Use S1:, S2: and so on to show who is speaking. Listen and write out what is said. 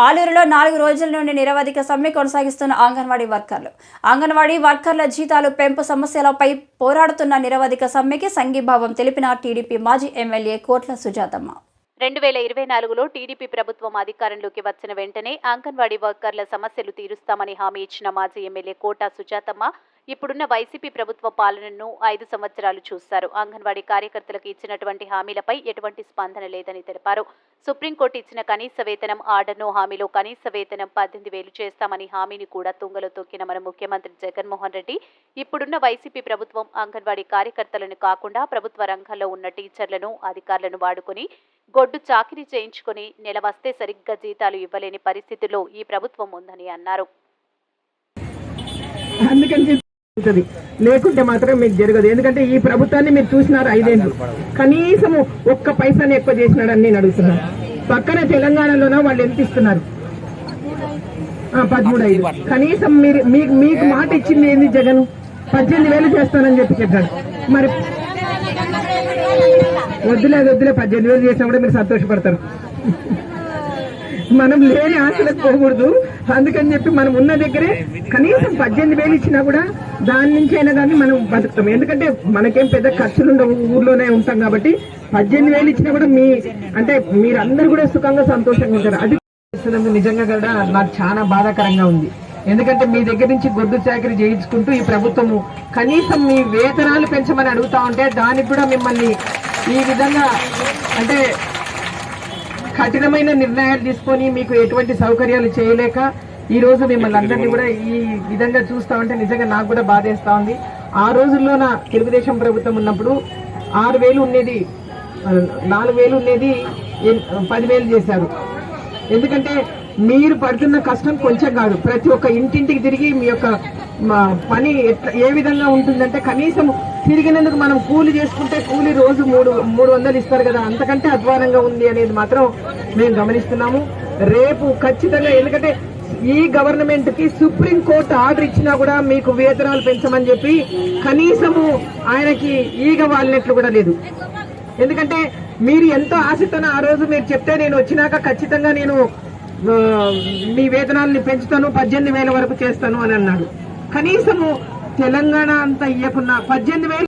S1: ఆలూరులో నాలుగు రోజుల నుండి నిరవధిక సమ్మె కొనసాగిస్తున్న అంగన్వాడీ వర్కర్లు. అంగన్వాడీ వర్కర్ల జీతాలు పెంపు సమస్యలపై పోరాడుతున్న నిరవధిక సమ్మెకి సంఘీభావం తెలిపిన టీడీపీ మాజీ ఎమ్మెల్యే కోట్ల సుజాతమ్మ.
S2: రెండు వేల ఇరవై నాలుగులో టీడీపీ ప్రభుత్వం అధికారంలోకి వచ్చిన వెంటనే అంగన్వాడీ వర్కర్ల సమస్యలు తీరుస్తామని హామీ ఇచ్చిన మాజీ ఎమ్మెల్యే కోటా సుజాతమ్మ ఇప్పుడున్న వైసీపీ ప్రభుత్వ పాలనను ఐదు సంవత్సరాలు చూశారు అంగన్వాడీ కార్యకర్తలకు ఇచ్చినటువంటి హామీలపై ఎటువంటి స్పందన లేదని తెలిపారు. సుప్రీంకోర్టు ఇచ్చిన కనీస వేతనం ఆర్డర్ను హామీలో కనీస వేతనం పద్దెనిమిది వేలు చేస్తామని హామీని కూడా తుంగలో తొక్కిన మన ముఖ్యమంత్రి జగన్మోహన్ రెడ్డి. ఇప్పుడున్న వైసీపీ ప్రభుత్వం అంగన్వాడీ కార్యకర్తలను కాకుండా ప్రభుత్వ రంగంలో ఉన్న టీచర్లను అధికారులను వాడుకొని గొడ్డు చాకిరీ చేయించుకుని నెల వస్తే సరిగ్గా జీతాలు ఇవ్వలేని పరిస్థితిలో ఈ ప్రభుత్వం ఉందని అన్నారు.
S3: అందుకని ఉంటుంది. లేకుంటే మాత్రం మీకు జరగదు. ఎందుకంటే ఈ ప్రభుత్వాన్ని మీరు చూసినారు ఐదేళ్ళు కనీసం ఒక్క పైసాని ఎక్కువ చేసినాడని నేను అడుగుతున్నాను పక్కన తెలంగాణలోన వాళ్ళు ఎంత ఇస్తున్నారు? పదమూడు ఐదు కనీసం మీరు మీకు మీకు మాట ఇచ్చింది ఏంది జగన్? పద్దెనిమిది వేలు చేస్తానని చెప్పి చెప్పాడు. మరి వద్దులే వద్దులే పద్దెనిమిది వేలు చేసినా కూడా మీరు సంతోషపడతారు. మనం లేని ఆశలకు పోకూడదు. అందుకని చెప్పి మనం ఉన్న దగ్గరే కనీసం పద్దెనిమిది వేలు ఇచ్చినా కూడా దాని నుంచి అయినా కానీ మనం బతుకుతాం. ఎందుకంటే మనకేం పెద్ద ఖర్చులు ఉండవు ఊర్లోనే ఉంటాం కాబట్టి పద్దెనిమిది వేలు ఇచ్చినా కూడా మీ అంటే మీరందరూ కూడా సుఖంగా సంతోషంగా ఉంటారు. అది నిజంగా కూడా నాకు చాలా బాధాకరంగా ఉంది. ఎందుకంటే మీ దగ్గర నుంచి గొడ్డు చాకరీ చేయించుకుంటూ ఈ ప్రభుత్వము కనీసం మీ వేతనాలు పెంచమని అడుగుతా ఉంటే దానికి కూడా మిమ్మల్ని ఈ విధంగా అంటే కఠినమైన నిర్ణయాలు తీసుకొని మీకు ఎటువంటి సౌకర్యాలు చేయలేక ఈ రోజు మిమ్మల్ని అందరినీ కూడా ఈ విధంగా చూస్తా ఉంటే నిజంగా నాకు కూడా బాధేస్తా ఉంది. ఆ రోజుల్లోన తెలుగుదేశం ప్రభుత్వం ఉన్నప్పుడు ఆరు వేలు ఉండేది నాలుగు వేలు ఉండేది పదివేలు చేశారు. ఎందుకంటే మీరు పడుతున్న కష్టం కొంచెం కాదు. ప్రతి ఒక్క ఇంటింటికి తిరిగి మీ యొక్క మా పని ఎట్లా ఏ విధంగా ఉంటుందంటే కనీసం తిరిగినందుకు మనం కూలి చేసుకుంటే కూలి రోజు మూడు మూడు వందలు ఇస్తారు కదా. అంతకంటే అధ్వానంగా ఉంది అనేది మాత్రం మేము గమనిస్తున్నాము. రేపు ఖచ్చితంగా ఎందుకంటే ఈ గవర్నమెంట్కి సుప్రీం కోర్టు ఆర్డర్ ఇచ్చినా కూడా మీకు వేతనాలు పెంచమని చెప్పి కనీసము ఆయనకి ఈగ వాలినట్లు కూడా లేదు. ఎందుకంటే మీరు ఎంతో ఆశతో ఆ రోజు మీరు చెప్తే నేను వచ్చినాక ఖచ్చితంగా నేను మీ వేతనాలని పెంచుతాను పద్దెనిమిది వేల వరకు చేస్తాను అని అన్నాడు. కనీసము తెలంగాణ అంతా ఇవ్వకున్నా పద్దెనిమిది వేలు